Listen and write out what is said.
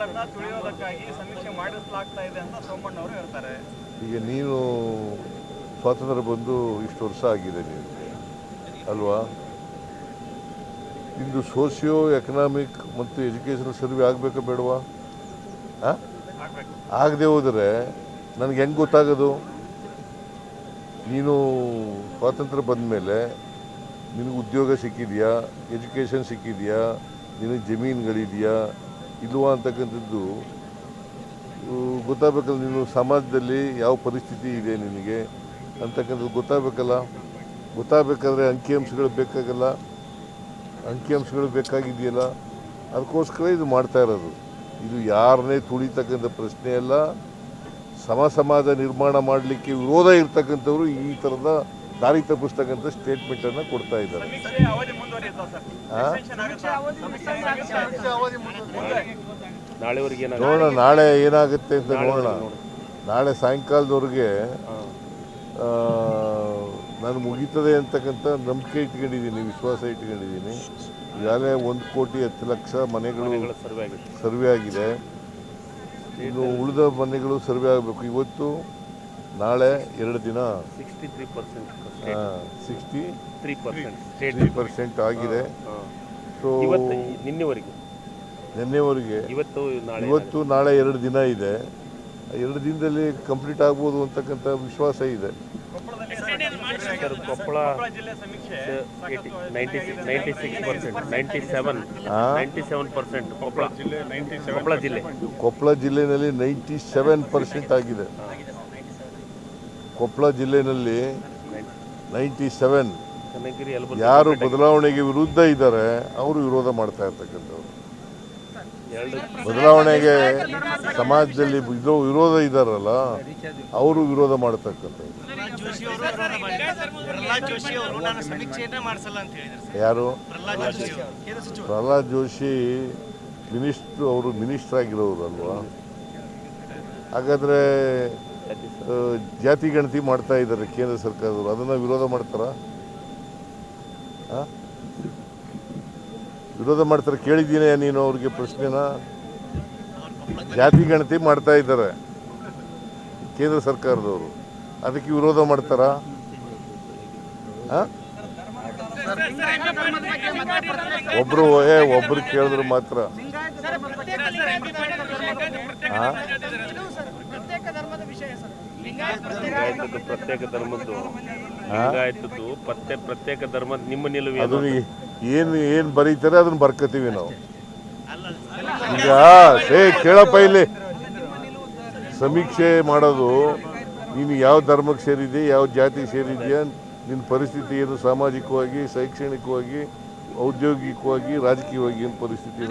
ಗಳನ್ನ ತುಳಿಯೋದಕ್ಕಾಗಿ ಸಮೀಕ್ಷೆ ಮಾಡಿಸಲಾಗ್ತಾ ಇದೆ ಅಂತ ಸೋಮಣ್ಣ ಅವರು ಹೇಳ್ತಾರೆ. ಈಗ ನೀನು ಸ್ವಾತಂತ್ರ್ಯ ಬಂದು ಇಷ್ಟು ವರ್ಷ ಆಗಿದೆ ನೀನು ಅಲ್ವಾ? ಇಂದು ಸೋಷಿಯೋ ಎಕನಾಮಿಕ್ ಮತ್ತು ಎಜುಕೇಷನ್ ಸರ್ವೆ ಆಗಬೇಕಾ ಬೇಡವಾ? ಆಗದೆ ಹೋದರೆ ನನಗೆ ಹೆಂಗೆ ಗೊತ್ತಾಗೋದು? ನೀನು ಸ್ವಾತಂತ್ರ್ಯ ಬಂದ ಮೇಲೆ ನಿನಗೆ ಉದ್ಯೋಗ ಸಿಕ್ಕಿದೆಯಾ? ಎಜುಕೇಷನ್ ಸಿಕ್ಕಿದೆಯಾ? ನಿನಗೆ ಜಮೀನುಗಳಿದೆಯಾ? ಇಲ್ವಾ ಅಂತಕ್ಕಂಥದ್ದು ಗೊತ್ತಾಗಬೇಕಲ್ಲ ನೀನು ಸಮಾಜದಲ್ಲಿ ಯಾವ ಪರಿಸ್ಥಿತಿ ಇದೆ ನಿನಗೆ ಅಂತಕ್ಕಂಥದ್ದು ಗೊತ್ತಾಗಬೇಕಲ್ಲ? ಗೊತ್ತಾಗಬೇಕಾದ್ರೆ ಅಂಕಿಅಂಶಗಳು ಬೇಕಾಗಲ್ಲ? ಅಂಕಿಅಂಶಗಳು ಬೇಕಾಗಿದೆಯಲ್ಲ? ಅದಕ್ಕೋಸ್ಕರ ಇದು ಮಾಡ್ತಾ ಇರೋದು. ಇದು ಯಾರನ್ನೇ ತುಳಿತಕ್ಕಂಥ ಪ್ರಶ್ನೆ ಅಲ್ಲ. ಸಮ ಸಮಾಜ ನಿರ್ಮಾಣ ಮಾಡಲಿಕ್ಕೆ ವಿರೋಧ ಇರ್ತಕ್ಕಂಥವ್ರು ಈ ಥರದ ದಾರಿ ಸ್ಟೇಟ್ಮೆಂಟ್ ಸ್ಟೇಟ್ಮೆಂಟನ್ನು ಕೊಡ್ತಾ ಇದ್ದಾರೆ. ನೋಡೋಣ ನಾಳೆ ಏನಾಗುತ್ತೆ ಅಂತ ನೋಡೋಣ. ನಾಳೆ ಸಾಯಂಕಾಲದವರೆಗೆ ನಾನು ಮುಗೀತದೆ ಅಂತಕ್ಕಂಥ ನಂಬಿಕೆ ಇಟ್ಕೊಂಡಿದ್ದೀನಿ ವಿಶ್ವಾಸ ಇಟ್ಕೊಂಡಿದ್ದೀನಿ. ಈಗಾಗಲೇ ಒಂದು ಕೋಟಿ ಹತ್ತು ಲಕ್ಷ ಮನೆಗಳು ಸರ್ವೆ ಆಗಿದೆ. ಸರ್ವೆ ಆಗಿದೆ. ಇನ್ನು ಉಳಿದ ಮನೆಗಳು ಸರ್ವೆ ಆಗಬೇಕು. ಇವತ್ತು ನಾಳೆ ಎರಡು ದಿನ sixty three percent sixty three percent three percent ಆಗಿದೆ. ಸೊ ಇವತ್ತು ನಿನ್ನೆವರೆಗೆ? ನಿನ್ನೆವರೆಗೆ. ಇವತ್ತು ನಾಳೆ ಇವತ್ತು ನಾಳೆ. ಎರಡು ದಿನ ಇದೆ. ಎರಡು ದಿನದಲ್ಲಿ ಕಂಪ್ಲೀಟ್ ಆಗ್ಬೋದು ಅಂತಕ್ಕಂಥ ವಿಶ್ವಾಸ ಇದೆ. Sir Koppal ninety six percent ninety seven? Ninety seven percent Koppal Koppal ಜಿಲ್ಲೆ. ಕೊಪ್ಪಳ ಜಿಲ್ಲೆಯಲ್ಲಿ ನೈಂಟಿ ಸೆವೆನ್ ಪರ್ಸೆಂಟ್ ಆಗಿದೆ ಕೊಪ್ಪಳ ಜಿಲ್ಲೆಯಲ್ಲಿ ನೈಂಟಿ ಸೆವೆನ್ ಯಾರು ಬದಲಾವಣೆಗೆ ವಿರುದ್ಧ ಇದ್ದಾರೆ ಅವರು ವಿರೋಧ ಮಾಡ್ತಾ ಇರ್ತಕ್ಕಂಥವ್ರು. ಬದಲಾವಣೆಗೆ ಸಮಾಜದಲ್ಲಿ ಇದು ವಿರೋಧ ಇದ್ದಾರಲ್ಲ ಅವರು ವಿರೋಧ ಮಾಡ್ತಕ್ಕಂಥದ್ದು ಪ್ರಹ್ಲಾದ್ ಜೋಶಿ ಅವರು ನಾನು ಸಮೀಕ್ಷೆಯನ್ನೇ ಮಾಡಿಸಲ್ಲ ಅಂತ ಹೇಳಿದ್ರು ಸರ್. ಯಾರು? ಪ್ರಹ್ಲಾದ್ ಜೋಶಿ ಮಿನಿಸ್ಟ್ರು ಅವರು ಮಿನಿಸ್ಟರ್ ಆಗಿರೋರು ಅಲ್ವಾ? ಹಾಗಾದರೆ ಜಾತಿ ಗಣತಿ ಮಾಡ್ತಾ ಇದ್ದಾರೆ ಕೇಂದ್ರ ಸರ್ಕಾರದವರು. ಅದನ್ನು ವಿರೋಧ ಮಾಡ್ತಾರ? ವಿರೋಧ ಮಾಡ್ತಾರೆ ಕೇಳಿದ್ದೀನೇ ನೀನು ಅವ್ರಿಗೆ ಪ್ರಶ್ನೆನ? ಜಾತಿ ಗಣತಿ ಮಾಡ್ತಾ ಇದ್ದಾರೆ ಕೇಂದ್ರ ಸರ್ಕಾರದವರು. ಅದಕ್ಕೆ ವಿರೋಧ ಮಾಡ್ತಾರಾ? ಒಬ್ರು, ಏ, ಒಬ್ರು ಕೇಳಿದ್ರು ಮಾತ್ರ ಆ? ಪ್ರತ್ಯೇಕ ಧರ್ಮದ ವಿಷಯ ಸರ್ ಲಿಂಗಾಯತ್ ಲಿಂಗಾಯತದ್ದು ಪ್ರತ್ಯೇಕ ಧರ್ಮದ್ದು. ಲಿಂಗಾಯತದ್ದು ಪತ್ತೆ ಪ್ರತ್ಯೇಕ ಧರ್ಮದ ನಿಮ್ಮ ನಿಲುವು ಅದು ಏನು ಏನು ಬರೀತಾರೆ ಅದನ್ನ ಬರ್ಕೋತೀವಿ ನಾವು. ಈಗ ಹೇ ಕೇಳಪ್ಪ ಇಲ್ಲಿ. ಸಮೀಕ್ಷೆ ಮಾಡೋದು ನೀನು ಯಾವ ಧರ್ಮಕ್ಕೆ ಸೇರಿದೆ ಯಾವ ಜಾತಿ ಸೇರಿದೆಯಾ ನಿನ್ನ ಪರಿಸ್ಥಿತಿ ಏನು ಸಾಮಾಜಿಕವಾಗಿ ಶೈಕ್ಷಣಿಕವಾಗಿ ಔದ್ಯೋಗಿಕವಾಗಿ ರಾಜಕೀಯವಾಗಿ ಏನು ಪರಿಸ್ಥಿತಿ